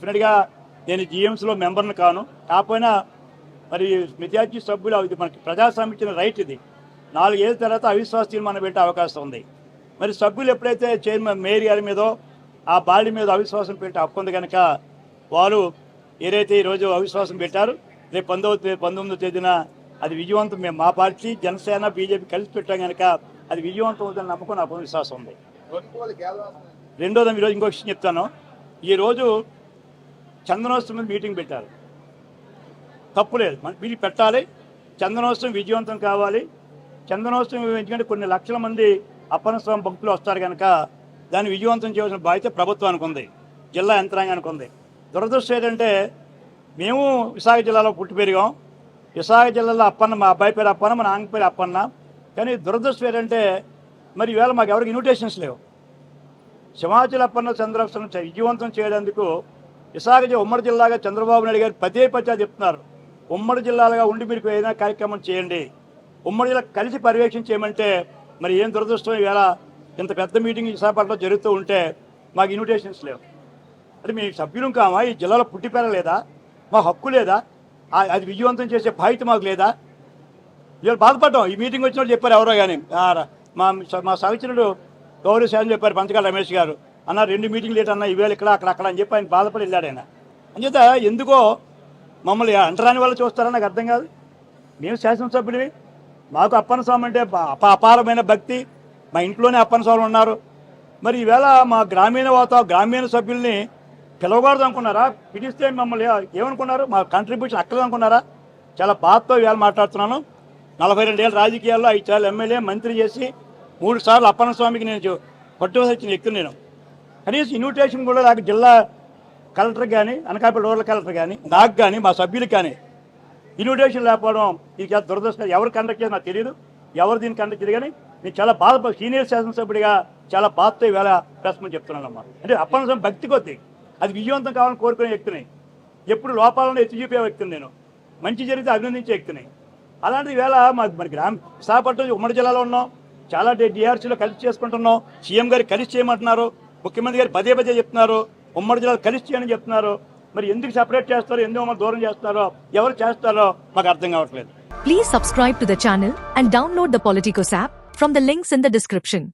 డెఫినెట్గా నేను జిఎంసీలో మెంబర్ని కాను. కాకపోయినా మరి మెజార్టీ సభ్యులు ఇది మనకి ప్రజాస్వామ్యం ఇచ్చిన రైట్ ఇది. నాలుగేళ్ళ తర్వాత అవిశ్వాస తీర్మానం పెట్టే అవకాశం ఉంది. మరి సభ్యులు ఎప్పుడైతే చైర్మన్ మేయర్ గారి మీదో ఆ బాడీ మీద అవిశ్వాసం పెట్టే హక్కు ఉంది కనుక వారు ఏదైతే ఈరోజు అవిశ్వాసం పెట్టారు రేపు పంతొమ్మిది పంతొమ్మిదో తేదీన అది విజయవంతం. మేము మా పార్టీ జనసేన బీజేపీ కలిసి పెట్టాం కనుక అది విజయవంతం అవుతుందని నమ్మకం నాకు విశ్వాసం ఉంది. రెండోది ఈరోజు ఇంకో విషయం చెప్తాను. ఈరోజు చందనోత్సవం మీద మీటింగ్ పెట్టారు. తప్పులేదు లేదు. మీరు పెట్టాలి. చందనోత్సవం విజయవంతం కావాలి. చందనోత్సవం ఎందుకంటే కొన్ని లక్షల మంది అప్పన్న స్వామి భక్తులు వస్తారు కనుక దాన్ని విజయవంతం చేయవలసిన బాధ్యత ప్రభుత్వానికి ఉంది. జిల్లా యంత్రాంగానికి ఉంది. దురదృష్టం ఏంటంటే మేము విశాఖ జిల్లాలో పుట్టి పెరిగాం. విశాఖ జిల్లాలో అప్పన్న మా అబ్బాయి పేరు అప్పన్న మా నాన్న పేరు అప్పన్న. కానీ దురదృష్టం ఏంటంటే మరి ఈవేళ మాకు ఎవరికి ఇన్విటేషన్స్ లేవు. సింహాచల అప్పన్న చంద్రబాబు విజయవంతం చేయడానికి విశాఖ జిల్లా ఉమ్మడి జిల్లాగా చంద్రబాబు నాయుడు గారు పదే పచ్చా చెప్తున్నారు. ఉమ్మడి జిల్లాలుగా ఉండి మీరు ఏదైనా కార్యక్రమం చేయండి. ఉమ్మడి జిల్లా కలిసి పర్యవేక్షణ చేయమంటే మరి ఏం దురదృష్టం? ఈవేళ ఇంత పెద్ద మీటింగ్ విశాఖపట్నంలో జరుగుతూ ఉంటే మాకు ఇన్విటేషన్స్ లేవు. అంటే మీ సభ్యులం కామా? ఈ జిల్లాలో పుట్టి లేదా? మా హక్కు లేదా? అది విజయవంతం చేసే బాధ్యత మాకు లేదా? ఇవాళ బాధపడ్డాం. ఈ మీటింగ్ వచ్చినప్పుడు చెప్పారు ఎవరో కానీ మా మా సహచరుడు గౌరవ శాసన చెప్పారు పంచకాల రమేష్ గారు. అన్న రెండు మీటింగ్లు లేట్ అన్న ఈవేళ ఇక్కడ అక్కడ అక్కడ అని చెప్పి ఆయన బాధపడి వెళ్ళాడు ఆయన. అంచేత ఎందుకో మమ్మల్ని అంటరాని వాళ్ళు చూస్తారని నాకు అర్థం కాదు. మేము శాసనసభ్యుడివి. మాకు అప్పన్న స్వామి అంటే అప- అపారమైన భక్తి. మా ఇంట్లోనే అప్పన్న స్వామి ఉన్నారు. మరి ఈవేళ మా గ్రామీణ వాతావరణ గ్రామీణ సభ్యుల్ని పిలవకూడదు అనుకున్నారా? పిలిస్తే మమ్మల్ని ఏమనుకున్నారు? మా కంట్రిబ్యూషన్ అక్కలేదు అనుకున్నారా? చాలా బాధతో ఇవాళ మాట్లాడుతున్నాను. నలభై రెండేళ్ళ రాజకీయాల్లో ఐదు సార్లు ఎమ్మెల్యే మంత్రి చేసి మూడు సార్లు అప్పన్న స్వామికి నేను పట్టుకొచ్చిన పట్టువలసి వచ్చిన వ్యక్తిని నేను. కనీసం ఇన్విటేషన్ కూడా నాకు జిల్లా కలెక్టర్ కానీ అనకాపల్లి రూరల్ కలెక్టర్ కానీ నాకు కానీ మా సభ్యులకు కానీ ఇన్విటేషన్ లేకపోవడం ఇది చాలా దురదృష్టం. ఎవరు కండక్ట్ చేసి నాకు తెలియదు ఎవరు దీన్ని కండక్ట్ చేయదు కానీ నేను చాలా బాధ సీనియర్ శాసనసభ్యుడిగా చాలా బాధతో ఇవాళ ప్రశ్న చెప్తున్నాను అమ్మా అంటే అప్పనసం భక్తి కొద్ది అది విజయవంతం కావాలని కోరుకునే వ్యక్తిని ఎప్పుడు లోపాలను ఎత్తి చూపే వ్యక్తిని నేను మంచి జరిగితే అభినందించే వ్యక్తిని. అలాంటి వేళ మా మన గ్రామ విశాఖపట్నం ఉమ్మడి జిల్లాలో ఉన్నాం. చాలా డిఆర్సీలో కలిసి చేసుకుంటున్నాం. సీఎం గారు కలిసి చేయమంటున్నారు. ముఖ్యమంత్రి గారు పదే పదే చెప్తున్నారు ఉమ్మడి జిల్లాలు కలిసి అని చెప్తున్నారు. మరి ఎందుకు సెపరేట్ చేస్తారో ఎందుకు మమ్మల్ని దూరం చేస్తారో ఎవరు చేస్తారో మాకు అర్థం కావట్లేదు. Please subscribe to the channel and download the Politicos app from the links in the description